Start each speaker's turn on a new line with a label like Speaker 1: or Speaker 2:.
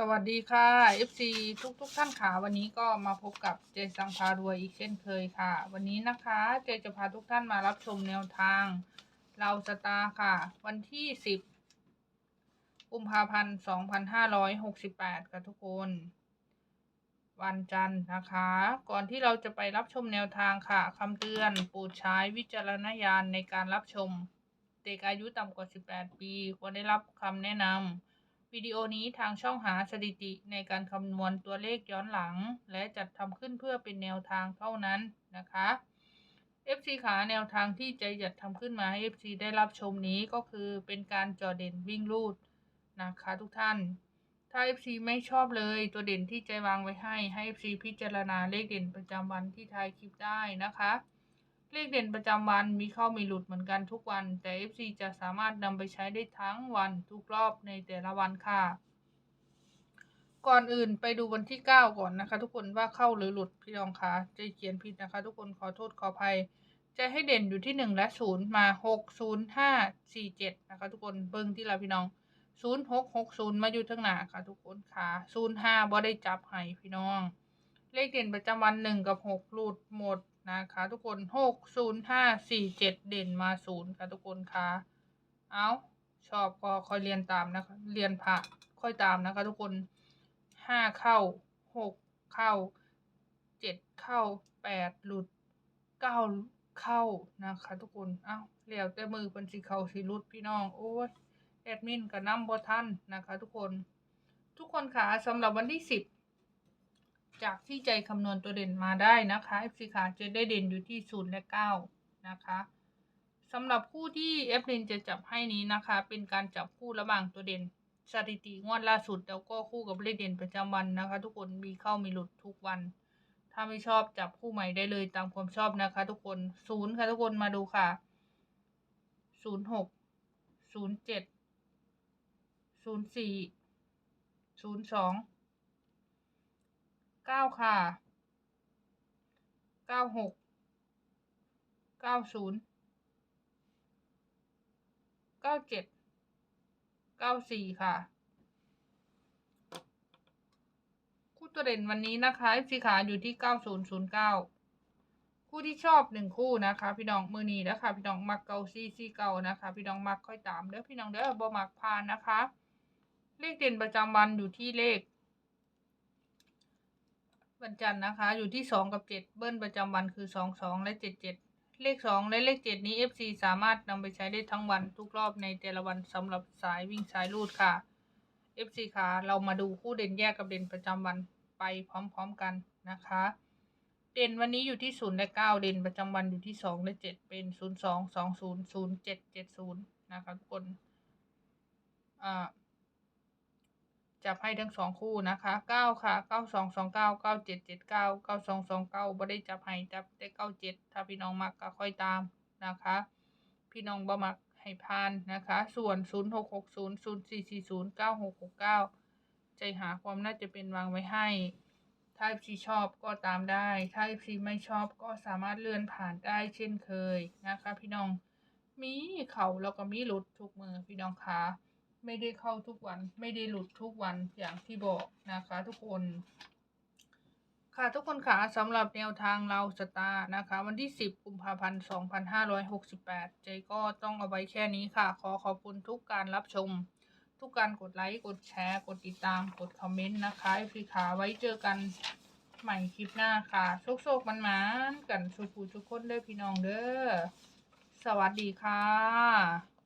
Speaker 1: สวัสดีค่ะ FC ทุกทุกๆท่านค่ะวันนี้ก็มาพบกับเจสังพารวยอีกเช่นเคยค่ะ วันนี้นะคะเจจะพาทุกท่านมารับชมแนวทาง เราสตาค่ะ วันที่ 10กุมภาพันธ์2568 ค่ะทุกคน วันจันทร์นะคะ ก่อนที่เราจะไปรับชมแนวทางค่ะคำเตือนโปรดใช้วิจารณญาณในการรับชม เด็กอายุต่ำกว่า 18 ปีควรได้รับคำแนะนำ วิดีโอนี้ทางช่องหาสถิติในการคำนวณตัวเลขย้อนหลัง และจัดทำขึ้นเพื่อเป็นแนวทางเท่านั้นนะคะ FC ขาแนวทางที่ใจจัดทำขึ้นมาให้ FC ได้รับชมนี้ก็คือเป็นการจอเด่นวิ่งลูดนะคะทุกท่าน ถ้า FC ไม่ชอบเลยตัวเด่นที่ใจวางไว้ให้ให้ FC พิจารณาเลขเด่นประจำวันที่ทายคลิปได้นะคะ เลขเด่นประจำวันมีเข้ามีหลุดเหมือนกันทุกวัน แต่ FC จะสามารถนำไปใช้ได้ทั้งวันทุกรอบในแต่ละวันค่ะ ก่อนอื่นไปดูวันที่ 9 ก่อนนะคะ ทุกคนว่าเข้าหรือหลุดพี่น้องคะจะเขียนผิดนะคะ ทุกคนขอโทษขออภัย จะให้เด่นอยู่ที่ 1 และ 0 มา 6 0 5 4 7 นะคะ ทุกคนเบิ้งที่ละพี่น้อง 0 6 6 0 มาอยู่ทั้งหน้าค่ะ ทุกคนค่ะ0 5บ่ได้จับให้พี่น้อง เลขเด่นประจำวัน 1 กับ 6 หลุดหมด นะคะทุกคน6 0 5 4 7เจ็ดเด่นมา0ค่ะทุกคนค่ะเอาชอบก็ค่อยเรียนตามนะคะ เรียนผ่าค่อยตามนะคะ ทุกคน5เข้า6เข้า7เข้า8หลุด9เข้านะคะ ทุกคนเอาแล้วแต่มือเพิ่นสิเขาสิหลุดพี่น้องโอ้ยแอดมินกับน้ำบ่ทันนะคะ ทุกคน ทุกคนค่ะสำหรับวันที่10 จากที่ใจคำนวณตัวเด่นมาได้นะคะ FC ขาจะได้เด่นอยู่ที่ 0 และ 9 นะคะสำหรับคู่ที่เอฟลินจะจับให้นี้นะคะ เป็นการจับคู่ระหว่างตัวเด่นสถิติงวดล่าสุดแล้วก็คู่กับเลขเด่นประจำวันนะคะ ทุกคนมีเข้ามีหลุดทุกวัน ถ้าไม่ชอบจับคู่ใหม่ได้เลยตามความชอบนะคะ ทุกคนศูนย์ค่ะทุกคนมาดูค่ะศูนย์หกศูนย์เจ็ดศูนย์สี่ศูนย์สอง เก้าค่ะเก้าหกเก้าศูนย์เก้าเจ็ดเก้าสี่ค่ะ คู่ตัวเด่นวันนี้นะคะสีขาอยู่ที่เก้าศูนย์ศูนย์เก้าคู่ที่ชอบหนึ่งคู่นะคะ พี่น้องมือนีนะคะพี่น้องมักเกาซี่ซี่เกานะคะ พี่น้องมักค่อยตามเด้อพี่น้องเด้อบ่มักพานนะคะ เลขเด่นประจำวันอยู่ที่เลข วันจันทร์นะคะ อยู่ที่สองกับเจ็ดเบิ้ลประจำวันคือสองสองและเจ็ดเจ็ดเลขสองและเลขเจ็ดนี้ FC สามารถนำไปใช้ได้ทั้งวันทุกรอบในแต่ละวันสำหรับสายวิ่งสายรูดค่ะ FC ค่ะเรามาดูคู่เด่นแยกกับเด่นประจำวันไปพร้อมๆกันนะคะ เด่นวันนี้อยู่ที่ศูนย์และเก้าเด่นประจำวันอยู่ที่สองและเจ็ดเป็นศูนย์สองสองศูนย์ศูนย์เจ็ดเจ็ดศูนย์นะคะทุกคนอ่า จับให้ทั้งสองคู่นะคะเก้าค่ะเก้าสองสองเก้าเก้าเจ็ดเจ็ดเก้าเก้าสองสองเก้าบ่ได้จับให้จับแต่เก้าเจ็ดถ้าพี่น้องมักก็ค่อยตามนะคะ พี่น้องบ่มักให้พานนะคะ ส่วนศูนย์หกหกศูนย์ศูนย์สี่สี่ศูนย์เก้าหกหกเก้าใจหาความน่าจะเป็นวางไว้ให้ ถ้า FC ชอบก็ตามได้ ถ้า FC ไม่ชอบก็สามารถเลื่อนผ่านได้เช่นเคยนะคะ พี่น้องมีเขาแล้วก็มีหลุดทุกมือพี่น้องคะ ไม่ได้เข้าทุกวัน ไม่ได้หลุดทุกวันอย่างที่บอกนะคะ ทุกคน ค่ะทุกคนค่ะสำหรับแนวทางเราสตาร์นะคะ วันที่ 10กุมภาพันธ์2568 ใจก็ต้องเอาไว้แค่นี้ค่ะ ขอขอบคุณทุกการรับชม ทุกการกดไลค์ กดแชร์ กดติดตาม กดคอมเมนต์นะคะพี่ขาไว้เจอกันใหม่คลิปหน้าค่ะ โชคๆมันมาๆกันสุขูทุกคนเด้อพี่น้องเด้อสวัสดีค่ะ